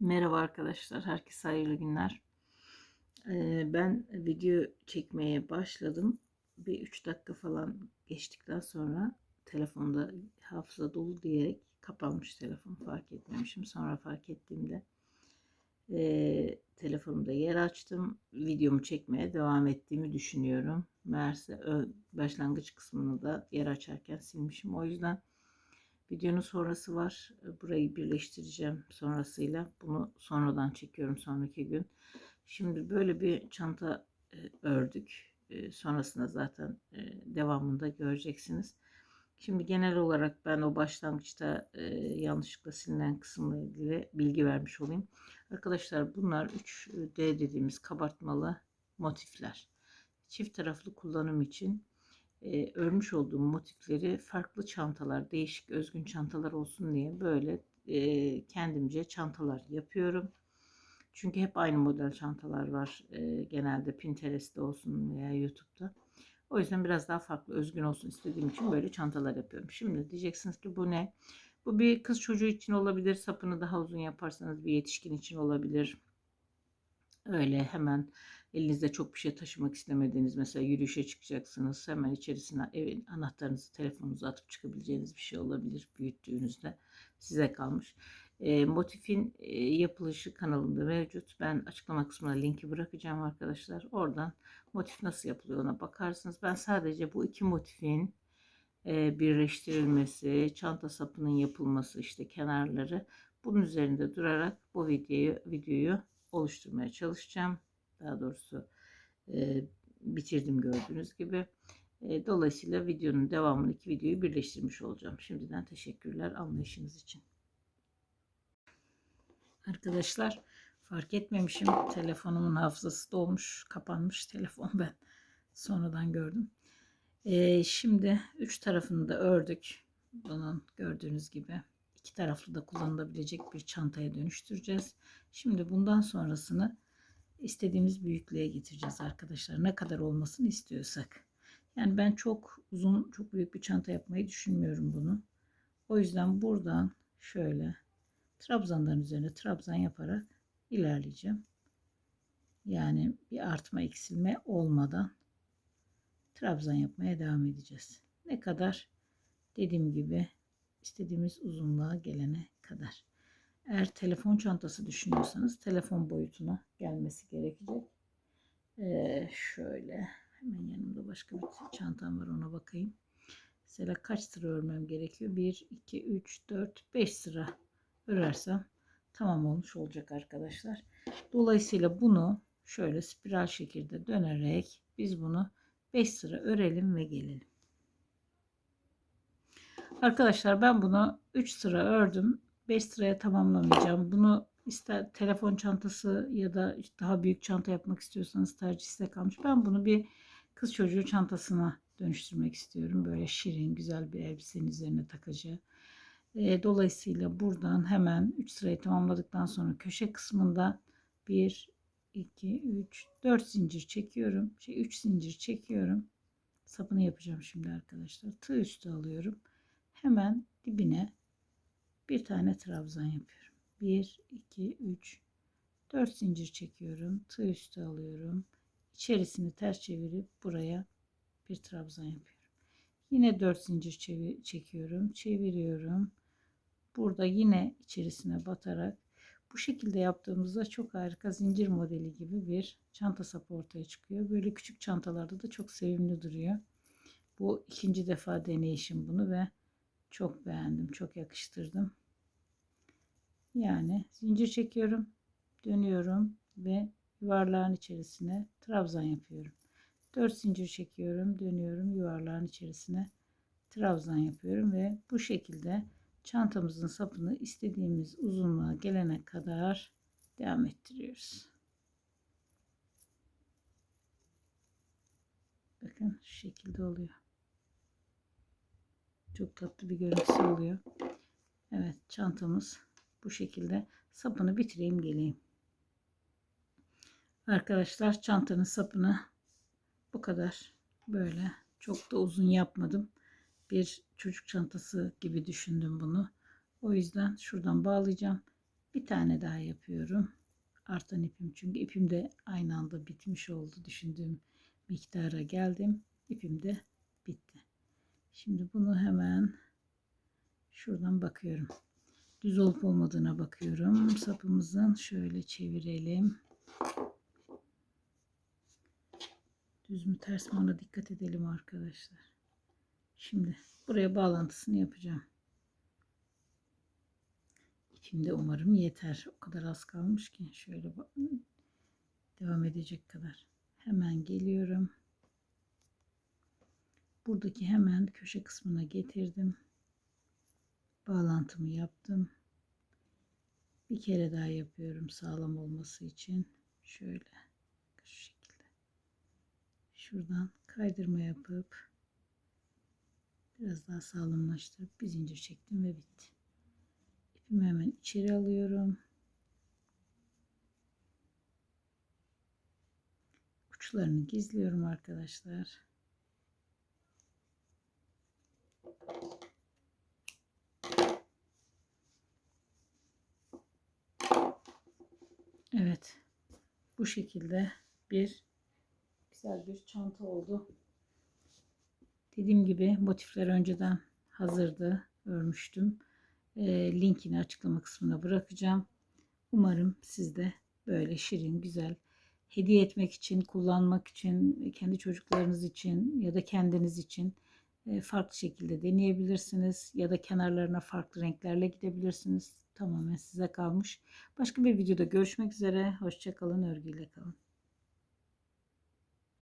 Merhaba arkadaşlar, herkese hayırlı günler. Ee, ben video çekmeye başladım. Bir 3 dakika falan geçtikten sonra telefonda hafıza dolu diyerek kapanmış telefon fark etmemişim. Sonra fark ettiğimde e, telefonumda yer açtım. Videomu çekmeye devam ettiğimi düşünüyorum. Meğerse başlangıç kısmını da yer açarken silmişim. O yüzden Videonun sonrası var. Burayı birleştireceğim sonrasıyla. Bunu sonradan çekiyorum sonraki gün. Şimdi böyle bir çanta e, ördük. E, sonrasında zaten e, devamında göreceksiniz. Şimdi genel olarak ben o başlangıçta e, yanlışlıkla silinen kısımla ilgili bilgi vermiş olayım. Arkadaşlar bunlar 3D dediğimiz kabartmalı motifler. Çift taraflı kullanım için örmüş olduğum motifleri farklı çantalar, değişik özgün çantalar olsun diye böyle kendimce çantalar yapıyorum. Çünkü hep aynı model çantalar var genelde Pinterest'te olsun veya YouTube'da. O yüzden biraz daha farklı, özgün olsun istediğim için böyle çantalar yapıyorum. Şimdi diyeceksiniz ki bu ne? Bu bir kız çocuğu için olabilir. Sapını daha uzun yaparsanız bir yetişkin için olabilir. Öyle hemen elinizde çok bir şey taşımak istemediğiniz mesela yürüyüşe çıkacaksınız. Hemen içerisine evin anahtarınızı telefonunuzu atıp çıkabileceğiniz bir şey olabilir büyüttüğünüzde. Size kalmış. E, motifin e, yapılışı kanalımda mevcut. Ben açıklama kısmına linki bırakacağım arkadaşlar. Oradan motif nasıl yapılıyor ona bakarsınız. Ben sadece bu iki motifin e, birleştirilmesi, çanta sapının yapılması işte kenarları bunun üzerinde durarak bu videoyu videoyu oluşturmaya çalışacağım. Daha doğrusu e, bitirdim gördüğünüz gibi. E, dolayısıyla videonun devamını iki videoyu birleştirmiş olacağım. Şimdiden teşekkürler anlayışınız için. Arkadaşlar fark etmemişim. Telefonumun hafızası dolmuş. Kapanmış telefon ben. Sonradan gördüm. E, şimdi üç tarafını da ördük. Bunun gördüğünüz gibi iki taraflı da kullanılabilecek bir çantaya dönüştüreceğiz. Şimdi bundan sonrasını istediğimiz büyüklüğe getireceğiz arkadaşlar. Ne kadar olmasını istiyorsak. Yani ben çok uzun, çok büyük bir çanta yapmayı düşünmüyorum bunu. O yüzden buradan şöyle trabzanların üzerine trabzan yaparak ilerleyeceğim. Yani bir artma eksilme olmadan trabzan yapmaya devam edeceğiz. Ne kadar dediğim gibi istediğimiz uzunluğa gelene kadar. Eğer telefon çantası düşünüyorsanız telefon boyutuna gelmesi gerekecek. Ee, şöyle hemen yanımda başka bir çantam var ona bakayım. Mesela kaç sıra örmem gerekiyor? 1, 2, 3, 4, 5 sıra örersem tamam olmuş olacak arkadaşlar. Dolayısıyla bunu şöyle spiral şekilde dönerek biz bunu 5 sıra örelim ve gelelim. Arkadaşlar ben bunu 3 sıra ördüm. 5 sıraya tamamlamayacağım. Bunu ister telefon çantası ya da daha büyük çanta yapmak istiyorsanız tercih size kalmış. Ben bunu bir kız çocuğu çantasına dönüştürmek istiyorum. Böyle şirin güzel bir elbisenin üzerine takacağı. E, dolayısıyla buradan hemen 3 sırayı tamamladıktan sonra köşe kısmında 1, 2, 3, 4 zincir çekiyorum. Şey 3 zincir çekiyorum. Sapını yapacağım şimdi arkadaşlar. Tığ üstü alıyorum. Hemen dibine bir tane trabzan yapıyorum. 1, 2, 3, 4 zincir çekiyorum. Tığ üstü alıyorum. İçerisini ters çevirip buraya bir trabzan yapıyorum. Yine 4 zincir çekiyorum. Çeviriyorum. Burada yine içerisine batarak bu şekilde yaptığımızda çok harika zincir modeli gibi bir çanta sapı ortaya çıkıyor. Böyle küçük çantalarda da çok sevimli duruyor. Bu ikinci defa deneyişim bunu ve çok beğendim. Çok yakıştırdım. Yani zincir çekiyorum. Dönüyorum ve yuvarlağın içerisine trabzan yapıyorum. 4 zincir çekiyorum. Dönüyorum yuvarlağın içerisine trabzan yapıyorum ve bu şekilde çantamızın sapını istediğimiz uzunluğa gelene kadar devam ettiriyoruz. Bakın şu şekilde oluyor. Çok tatlı bir görüntüsü oluyor. Evet çantamız bu şekilde. Sapını bitireyim geleyim. Arkadaşlar çantanın sapını bu kadar böyle çok da uzun yapmadım. Bir çocuk çantası gibi düşündüm bunu. O yüzden şuradan bağlayacağım. Bir tane daha yapıyorum. Artan ipim çünkü ipim de aynı anda bitmiş oldu. Düşündüğüm miktara geldim. İpim de. Şimdi bunu hemen şuradan bakıyorum. Düz olup olmadığına bakıyorum. Sapımızın şöyle çevirelim. Düz mü ters mi ona dikkat edelim arkadaşlar. Şimdi buraya bağlantısını yapacağım. İpim de umarım yeter. O kadar az kalmış ki. Şöyle devam edecek kadar. Hemen geliyorum. Buradaki hemen köşe kısmına getirdim. Bağlantımı yaptım. Bir kere daha yapıyorum sağlam olması için. Şöyle şu şekilde. Şuradan kaydırma yapıp biraz daha sağlamlaştırıp bir zincir çektim ve bitti. İpimi hemen içeri alıyorum. Uçlarını gizliyorum arkadaşlar. Evet. Bu şekilde bir güzel bir çanta oldu. Dediğim gibi motifler önceden hazırdı. Örmüştüm. E, linkini açıklama kısmına bırakacağım. Umarım siz de böyle şirin, güzel hediye etmek için, kullanmak için, kendi çocuklarınız için ya da kendiniz için farklı şekilde deneyebilirsiniz ya da kenarlarına farklı renklerle gidebilirsiniz. Tamamen size kalmış. Başka bir videoda görüşmek üzere. Hoşçakalın, örgüyle kalın.